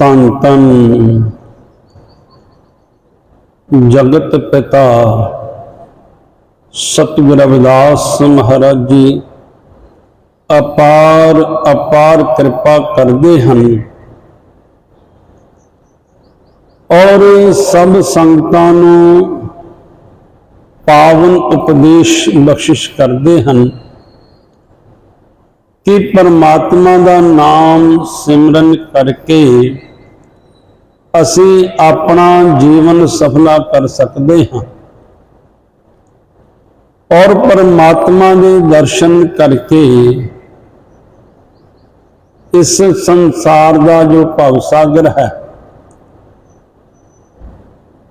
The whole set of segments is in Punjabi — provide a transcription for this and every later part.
ਤਨ ਤਨ। ਜਗਤ ਪਿਤਾ, ਸਤਿਗੁਰ ਰਵਿਦਾਸ ਮਹਾਰਾਜ ਜੀ, ਅਪਾਰ ਅਪਾਰ ਕਿਰਪਾ ਕਰਦੇ ਹਨ। ਔਰ ਸਭ ਸੰਗਤਾਂ ਨੂੰ ਪਾਵਨ ਉਪਦੇਸ਼ ਬਖਸ਼ਿਸ਼ ਕਰਦੇ ਹਨ। ਕਿ ਪਰਮਾਤਮਾ ਦਾ ਨਾਮ ਸਿਮਰਨ ਕਰਕੇ ਅਸੀਂ ਆਪਣਾ ਜੀਵਨ ਸਫਲਾ ਕਰ ਸਕਦੇ ਹਾਂ। ਔਰ ਪਰਮਾਤਮਾ ਦੇ ਦਰਸ਼ਨ ਕਰਕੇ ਇਸ ਸੰਸਾਰ ਦਾ ਜੋ ਭਵ ਸਾਗਰ ਹੈ,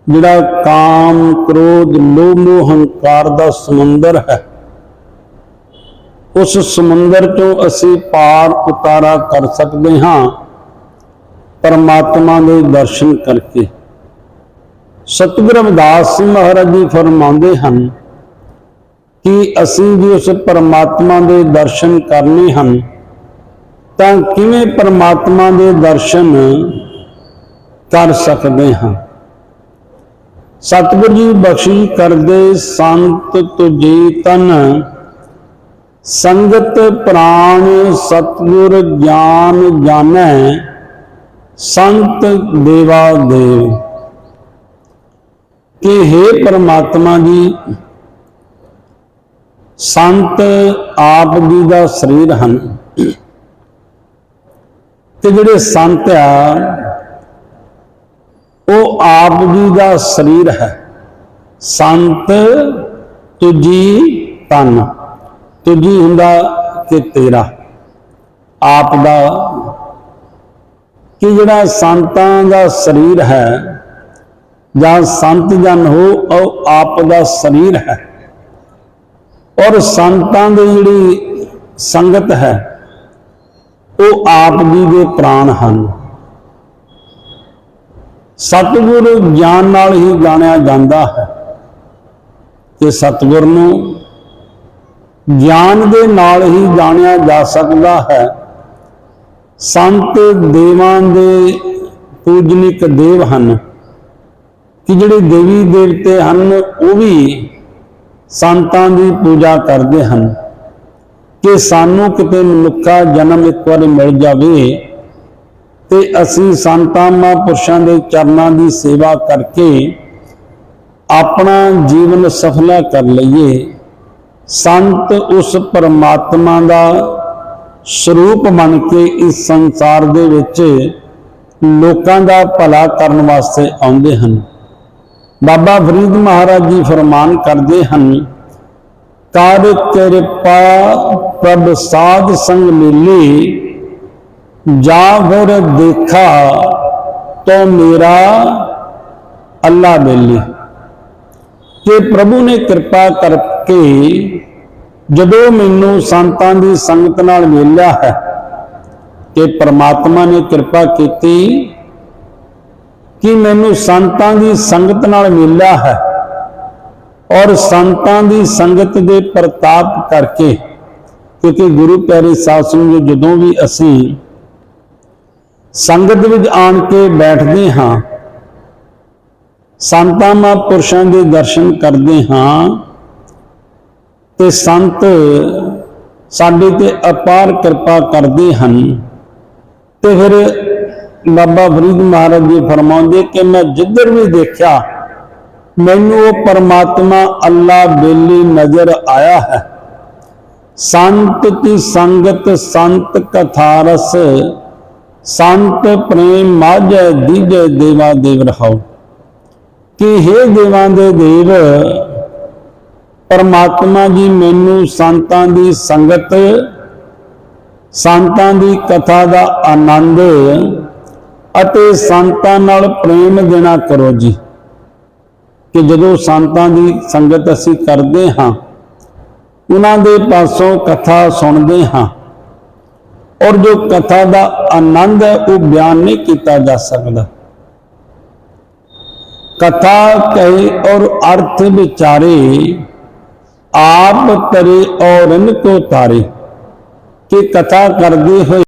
ਜਿਹੜਾ ਕਾਮ, ਕ੍ਰੋਧ, ਲੋਭ ਮੋਹ ਹੰਕਾਰ ਦਾ ਸਮੁੰਦਰ ਹੈ ਉਸ ਸਮੁੰਦਰ ਚੋਂ ਅਸੀਂ ਪਾਰ ਉਤਾਰਾ ਕਰ ਸਕਦੇ ਹਾਂ ਪਰਮਾਤਮਾ ਦੇ ਦਰਸ਼ਨ ਕਰਕੇ। ਸਤਿਗੁਰੂ ਰਵਿਦਾਸ ਮਹਾਰਾਜ ਜੀ ਫਰਮਾਉਂਦੇ ਹਨ ਕਿ ਅਸੀਂ ਵੀ ਉਸ ਪਰਮਾਤਮਾ ਦੇ ਦਰਸ਼ਨ ਕਰਨੇ ਹਨ, ਤਾਂ ਕਿਵੇਂ ਪਰਮਾਤਮਾ ਦੇ ਦਰਸ਼ਨ ਕਰ ਸਕਦੇ ਹਾਂ? ਸਤਿਗੁਰੂ ਜੀ ਬਖਸ਼ੀ ਕਰਦੇ ਸੰਤ ਤੁਜੀ ਤਨ ਸੰਗਤ ਪ੍ਰਾਣ ਸਤਿਗੁਰ ਗਿਆਨ ਜਾਣੈ, ਸੰਤ ਦੇਵਾ ਦੇਵ। ਕਿ हे ਪਰਮਾਤਮਾ ਜੀ, ਸੰਤ ਆਪ ਜੀ ਦਾ ਸਰੀਰ ਹਨ। ਤੇ ਜਿਹੜੇ ਸੰਤ ਆ, ਉਹ ਆਪ ਜੀ ਦਾ ਸਰੀਰ ਹੈ। ਸੰਤ ਤੁਜੀ ਤਨ ਤੀਜੀ ਹੁੰਦਾ ਕਿ ਤੇਰਾ, ਆਪ ਦਾ ਕਿ ਜਿਹੜਾ ਸੰਤਾਂ ਦਾ ਸਰੀਰ ਹੈ ਜਾਂ ਸੰਤ ਜਨ ਹੋ, ਉਹ ਆਪ ਦਾ ਸਰੀਰ ਹੈ। ਔਰ ਸੰਤਾਂ ਦੀ ਜਿਹੜੀ ਸੰਗਤ ਹੈ, ਉਹ ਆਪ ਜੀ ਦੇ ਪ੍ਰਾਣ ਹਨ। ਸਤਿਗੁਰ ਗਿਆਨ ਨਾਲ ਹੀ ਜਾਣਿਆ ਜਾਂਦਾ ਹੈ ਤੇ ਸਤਿਗੁਰ ਨੂੰ ਗਿਆਨ ਦੇ ਨਾਲ ਹੀ ਜਾਣਿਆ ਜਾ ਸਕਦਾ ਹੈ। ਸੰਤ ਦੇਵਾਂ ਦੇ ਪੂਜਨਿਕ ਦੇਵ ਹਨ। ਕਿ ਜਿਹੜੇ ਦੇਵੀ ਦੇਵਤੇ ਹਨ, ਉਹ ਵੀ ਸੰਤਾਂ ਦੀ ਪੂਜਾ ਕਰਦੇ ਹਨ। ਕਿ ਸਾਨੂੰ ਕਿਤੇ ਮਨੁੱਖਾ ਜਨਮ ਇੱਕ ਵਾਰ ਮਿਲ ਜਾਵੇ ਤੇ ਅਸੀਂ ਸੰਤਾਂ, ਮਹਾਂਪੁਰਸ਼ਾਂ ਦੇ ਚਰਨਾਂ ਦੀ ਸੇਵਾ ਕਰਕੇ ਆਪਣਾ ਜੀਵਨ ਸਫਲਾ ਕਰ ਲਈਏ। ਸੰਤ ਉਸ ਪਰਮਾਤਮਾ ਦਾ ਸਰੂਪ ਬਣ ਕੇ ਇਸ ਸੰਸਾਰ ਦੇ ਵਿੱਚ ਲੋਕਾਂ ਦਾ ਭਲਾ ਕਰਨ ਵਾਸਤੇ ਆਉਂਦੇ ਹਨ। ਬਾਬਾ ਫਰੀਦ ਮਹਾਰਾਜ ਜੀ ਫਰਮਾਨ ਕਰਦੇ ਹਨ ਕਰ ਕਿਰਪਾ ਪ੍ਰਭ ਸਾਧ ਸੰਗ ਮਿਲੀ, ਜਾ ਫਿਰ ਦੇਖਾ ਤੋ ਮੇਰਾ ਅੱਲਾ ਬੇਲੀ ਕਿ ਪ੍ਰਭੂ ਨੇ ਕਿਰਪਾ ਕਰਕੇ ਜਦੋਂ ਮੈਨੂੰ ਸੰਤਾਂ ਦੀ ਸੰਗਤ ਨਾਲ ਮਿਲਿਆ ਹੈ ਤੇ ਪ੍ਰਮਾਤਮਾ ਨੇ ਕਿਰਪਾ ਕੀਤੀ ਕਿ ਮੈਨੂੰ ਸੰਤਾਂ ਦੀ ਸੰਗਤ ਨਾਲ ਮਿਲਿਆ ਹੈ ਔਰ ਸੰਤਾਂ ਦੀ ਸੰਗਤ ਦੇ ਪ੍ਰਤਾਪ ਕਰਕੇ, ਕਿਉਂਕਿ ਗੁਰੂ ਪਿਆਰੇ ਸਾਧ ਸੰਗਤ ਜਦੋਂ ਵੀ ਅਸੀਂ ਸੰਗਤ ਵਿੱਚ ਆਣ ਕੇ ਬੈਠਦੇ ਹਾਂ ਸੰਤਾਂ ਮਹਾਂਪੁਰਸ਼ਾਂ ਦੇ ਦਰਸ਼ਨ ਕਰਦੇ ਹਾਂ ਤੇ ਸੰਤ ਸਾਡੇ ਤੇ ਅਪਾਰ ਕਿਰਪਾ ਕਰਦੇ ਹਨ। ਤੇ ਫਿਰ ਬਾਬਾ ਫਰੀਦ ਮਹਾਰਾਜ ਜੀ ਫਰਮਾਉਂਦੇ ਕਿ ਮੈਂ ਜਿੱਧਰ ਵੀ ਦੇਖਿਆ, ਮੈਨੂੰ ਉਹ ਪਰਮਾਤਮਾ ਅੱਲਾ ਬੇਲੀ ਨਜ਼ਰ ਆਇਆ ਹੈ। ਸੰਤ ਕੀ ਸੰਗਤ ਸੰਤ ਕਥਾਰਸ, ਸੰਤ ਪ੍ਰੇਮ ਮਾਝੈ ਦੀਜੈ ਦੇਵਾ ਦੇਵ ਰਹਾਓ ਕਿ हे ਦੇਵਾਂ ਦੇ ਦੇਵ, ਪਰਮਾਤਮਾ ਜੀ ਮੈਨੂੰ ਸੰਤਾਂ ਦੀ ਸੰਗਤ, ਸੰਤਾਂ ਦੀ ਕਥਾ ਦਾ ਆਨੰਦ ਅਤੇ ਸੰਤਾਂ ਨਾਲ ਪ੍ਰੇਮ ਦੇਣਾ ਕਰੋ ਜੀ। ਕਿ ਜਦੋਂ ਸੰਤਾਂ ਦੀ ਸੰਗਤ ਅਸੀਂ ਕਰਦੇ ਹਾਂ, ਉਹਨਾਂ ਦੇ ਪਾਸੋਂ ਕਥਾ ਸੁਣਦੇ ਹਾਂ ਔਰ ਜੋ ਕਥਾ ਦਾ ਆਨੰਦ ਹੈ, ਉਹ ਬਿਆਨ ਨਹੀਂ ਕੀਤਾ ਜਾ ਸਕਦਾ। ਕਥਾ ਕਹੇ ਔਰ ਅਰਥ ਵਿਚਾਰੇ, ਆਪ ਕਰੇ ਔਰ ਇਨ ਕੋ ਤਾਰੇ। ਕਿ ਕਥਾ ਕਰਦੇ ਹੋਏ